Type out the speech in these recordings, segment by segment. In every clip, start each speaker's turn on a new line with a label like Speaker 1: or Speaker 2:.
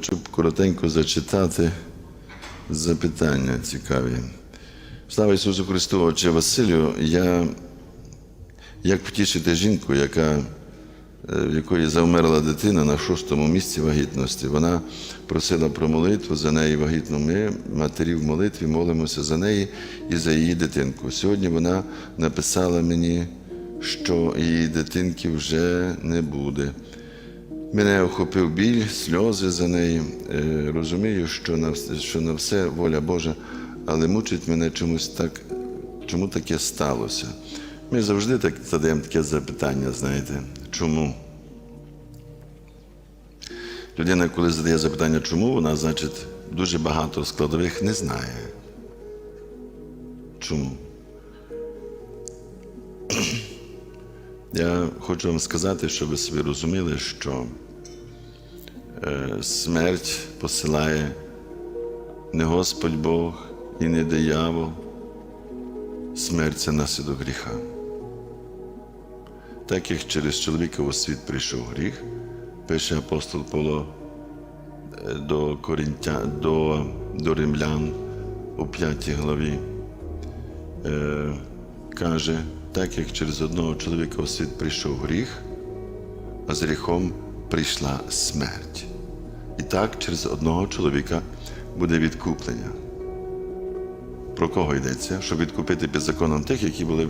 Speaker 1: Щоб коротенько зачитати запитання цікаві. Слава Ісусу Христу, Отче Василю, я як втішити жінку, яка, е, в якої завмерла дитина на шостому місці вагітності. Вона просила про молитву за неї вагітну. Ми, матері в молитві, молимося за неї і за її дитинку. Сьогодні вона написала мені, що її дитинки вже не буде. Мене охопив біль, сльози за неї. Е, Розумію, що на, що на все воля Божа, але мучить мене чомусь так, чому таке сталося. Ми завжди так задаємо таке запитання, знаєте, чому? Людина, коли задає запитання, чому, вона, значить, дуже багато складових не знає. Чому? Я хочу вам сказати, щоб ви собі розуміли, що смерть посилає не Господь Бог і не диявол. Смерть це наслідок гріха. Так як через чоловіка у світ прийшов гріх, пише апостол Павло е, до Корінтя, до, до римлян у п'ятій главі е, каже, так як через одного чоловіка у світ прийшов гріх, а з гріхом прийшла смерть. І так через одного чоловіка буде відкуплення. Про кого йдеться? Щоб відкупити під законом тих, які були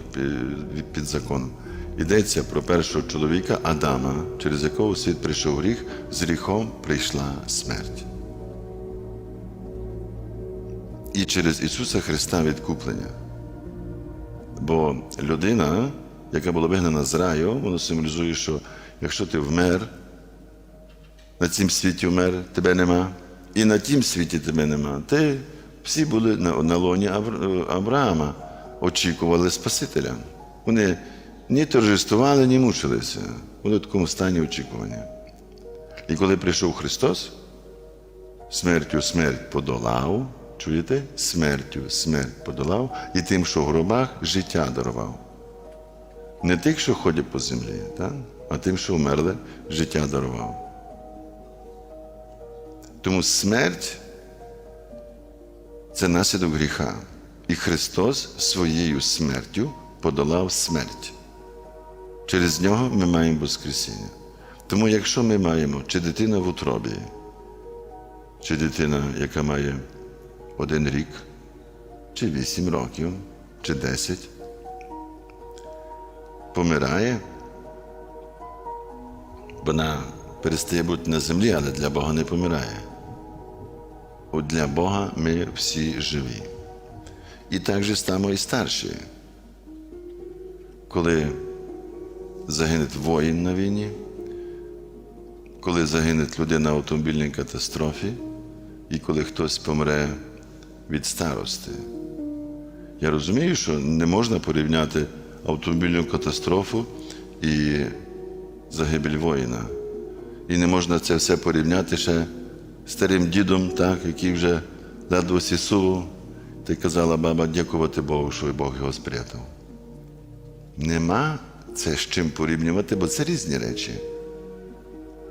Speaker 1: під законом. Йдеться про першого чоловіка Адама, через якого світ прийшов гріх, з гріхом прийшла смерть. І через Ісуса Христа відкуплення. Бо людина, яка була вигнана з раю, воно символізує, що якщо ти вмер, на цім світі вмер, тебе нема, і на тім світі тебе нема. Ти всі були на, на лоні Авраама, очікували Спасителя. Вони ні торжествували, ні мучилися. Були в такому стані очікування. І коли прийшов Христос, смертю смерть подолав, чуєте? Смертю смерть подолав і тим, що в гробах життя дарував. Не тих, що ходять по землі, так? а тим, що вмерли, життя дарував. Тому смерть це наслідок гріха. І Христос своєю смертю подолав смерть. Через нього ми маємо Воскресіння. Тому, якщо ми маємо чи дитина в утробі, чи дитина, яка має один рік, чи вісім років, чи десять, помирає, вона перестає бути на землі, але для Бога не помирає. Для Бога ми всі живі. І так же само і старші. Коли загине воїн на війні, коли загине людина в автомобільній катастрофі, і коли хтось помре від старости. Я розумію, що не можна порівняти автомобільну катастрофу і загибель воїна. І не можна це все порівняти ще старим дідом, так, який вже ледве сісу, ти казала баба, дякувати Богу, що Бог його спрятав. Нема це з чим порівнювати, бо це різні речі.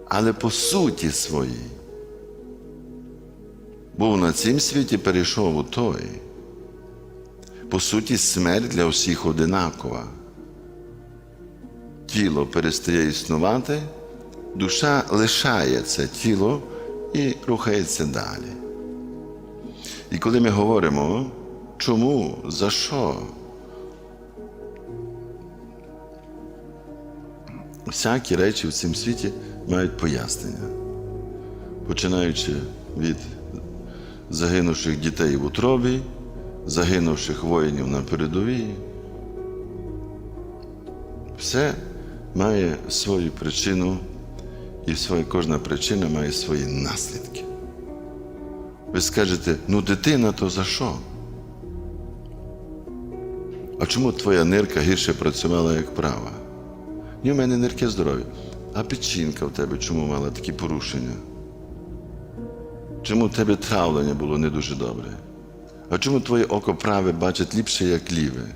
Speaker 1: Але по суті своїй. Був на цім світі перейшов у той. По суті, смерть для всіх одинакова. Тіло перестає існувати, душа лишає це тіло і рухається далі. І коли ми говоримо, чому, за що, всякі речі в цьому світі мають пояснення, починаючи від загинувших дітей в утробі, загинувших воїнів на передовій. Все має свою причину, і своя, кожна причина має свої наслідки. Ви скажете, ну дитина то за що? А чому твоя нирка гірше працювала, як права? Ні, в мене нирки здорові. А печінка в тебе чому мала такі порушення? Чому в тебе травлення було не дуже добре? А чому твоє око праве бачить ліпше, як ліве?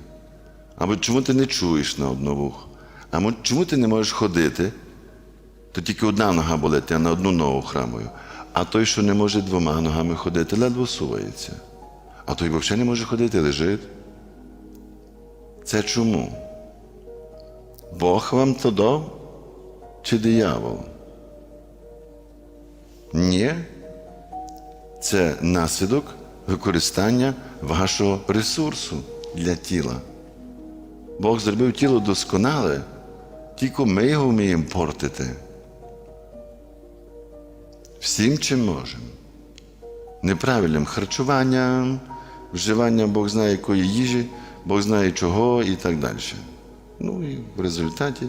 Speaker 1: Або чому ти не чуєш на одно вухо? А чому ти не можеш ходити? То тільки одна нога болить, а на одну ногу храмою. А той, що не може двома ногами ходити, ледве сувається. А той взагалі не може ходити, лежить. Це чому? Бог вам то дав чи диявол? Ні. Це наслідок використання вашого ресурсу для тіла. Бог зробив тіло досконале, тільки ми його вміємо портити. Всім чим можемо. Неправильним харчуванням, вживанням Бог знає якої їжі, Бог знає чого і так далі. Ну і в результаті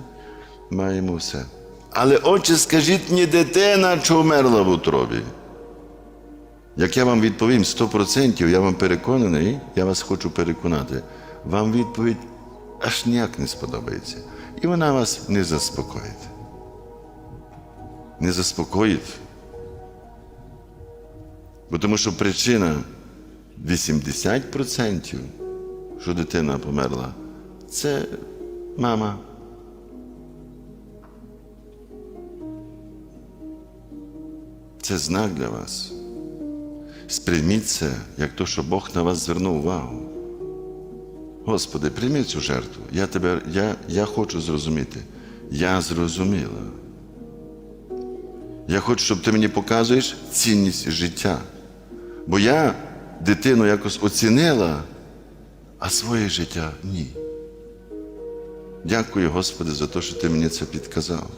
Speaker 1: маємо все. Але отче, скажіть мені, дитина, чи вмерла в утробі? Як я вам відповім 100%, я вам переконаний, я вас хочу переконати, вам відповідь аж ніяк не сподобається. І вона вас не заспокоїть. Не заспокоїть. Тому що причина 80%, що дитина померла, це мама. Це знак для вас. Сприйміть це, як то, що Бог на вас звернув увагу. Господи, прийми цю жертву. Я, тебе, я, я хочу зрозуміти. Я зрозуміла. Я хочу, щоб ти мені показуєш цінність життя. Бо я дитину якось оцінила, а своє життя ні. Дякую, Господи, за те, що ти мені це підказав.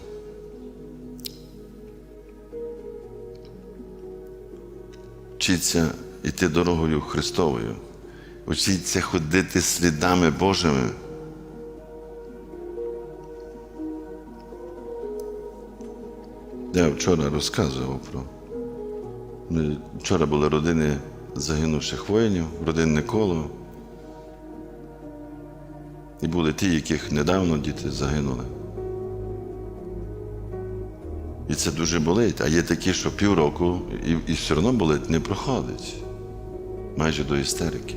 Speaker 1: Вчіться йти дорогою Христовою. Вчіться ходити слідами Божими. Я вчора розказував про. Вчора були родини загинувших воїнів, родинне коло. І були ті, яких недавно діти загинули. І це дуже болить. А є такі, що півроку і, і все одно болить, не проходить. Майже до істерики.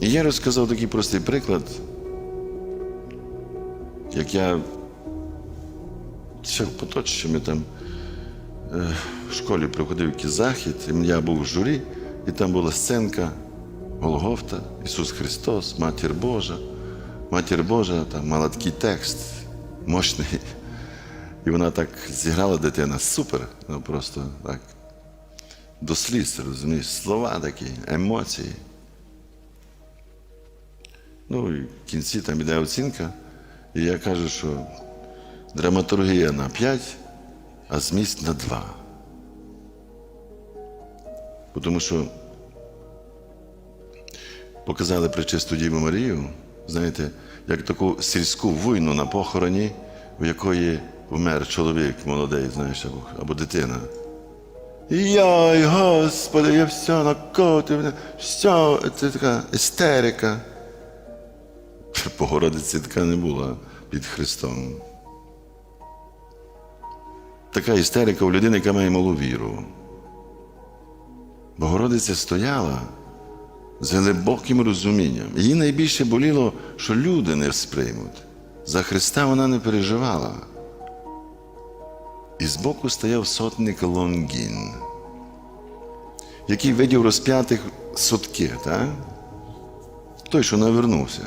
Speaker 1: І я розказав такий простий приклад, як я ще в поточці ми там е, в школі проходив якийсь захід, і я був в журі, і там була сценка Голгофта, Ісус Христос, Матір Божа. Матір Божа там мала такий текст мощний. І вона так зіграла дитина супер, ну просто так. До сліз, розумієш, слова такі, емоції. Ну і в кінці там іде оцінка, і я кажу, що драматургія на 5, а зміст на 2. Тому що показали причисту Діву Марію, знаєте, як таку сільську війну на похороні, в якої вмер чоловік молодий, знаєш, або, або дитина. Йой, Господи, я все накотив, все, це така істерика. Богородиці така не була під Христом. Така істерика у людини, яка має малу віру. Богородиця стояла з глибоким розумінням. Їй найбільше боліло, що люди не сприймуть. За Христа вона не переживала. І збоку стояв сотник Лонгін, який видів розп'ятих сотки, так? той, що навернувся.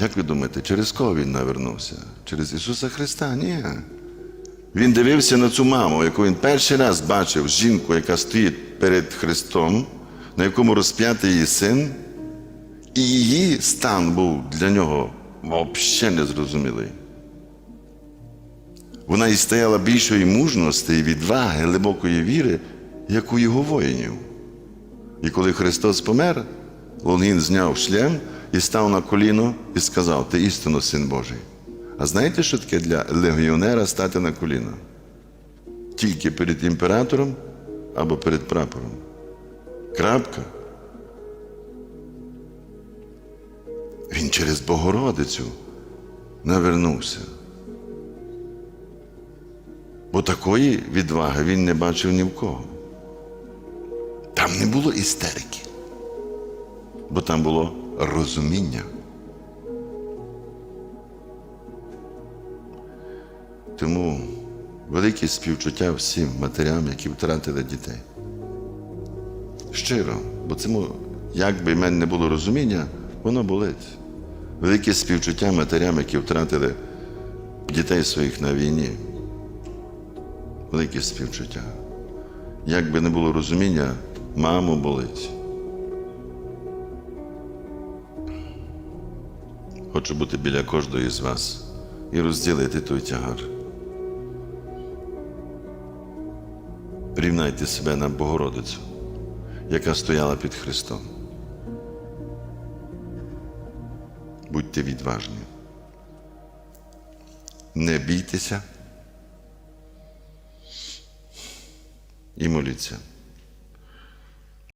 Speaker 1: Як ви думаєте, через кого він навернувся? Через Ісуса Христа? Ні. Він дивився на цю маму, яку він перший раз бачив жінку, яка стоїть перед Христом, на якому розп'ятий її син, і її стан був для нього взагалі незрозумілий. Вона і стояла більшої мужності і відваги, глибокої віри, як у його воїнів. І коли Христос помер, Лонгін зняв шлем і став на коліно і сказав: Ти істинно син Божий. А знаєте, що таке для легіонера стати на коліно? Тільки перед імператором або перед прапором. Крапка. Він через Богородицю навернувся. Бо такої відваги він не бачив ні в кого. Там не було істерики, бо там було розуміння. Тому велике співчуття всім матерям, які втратили дітей. Щиро, бо цьому, як би в мене не було розуміння, воно болить. Велике співчуття матерям, які втратили дітей своїх на війні. Велике співчуття. Як би не було розуміння, маму болить. Хочу бути біля кожної з вас і розділити той тягар. Рівнайте себе на Богородицю, яка стояла під Христом. Будьте відважні. Не бійтеся і моліться.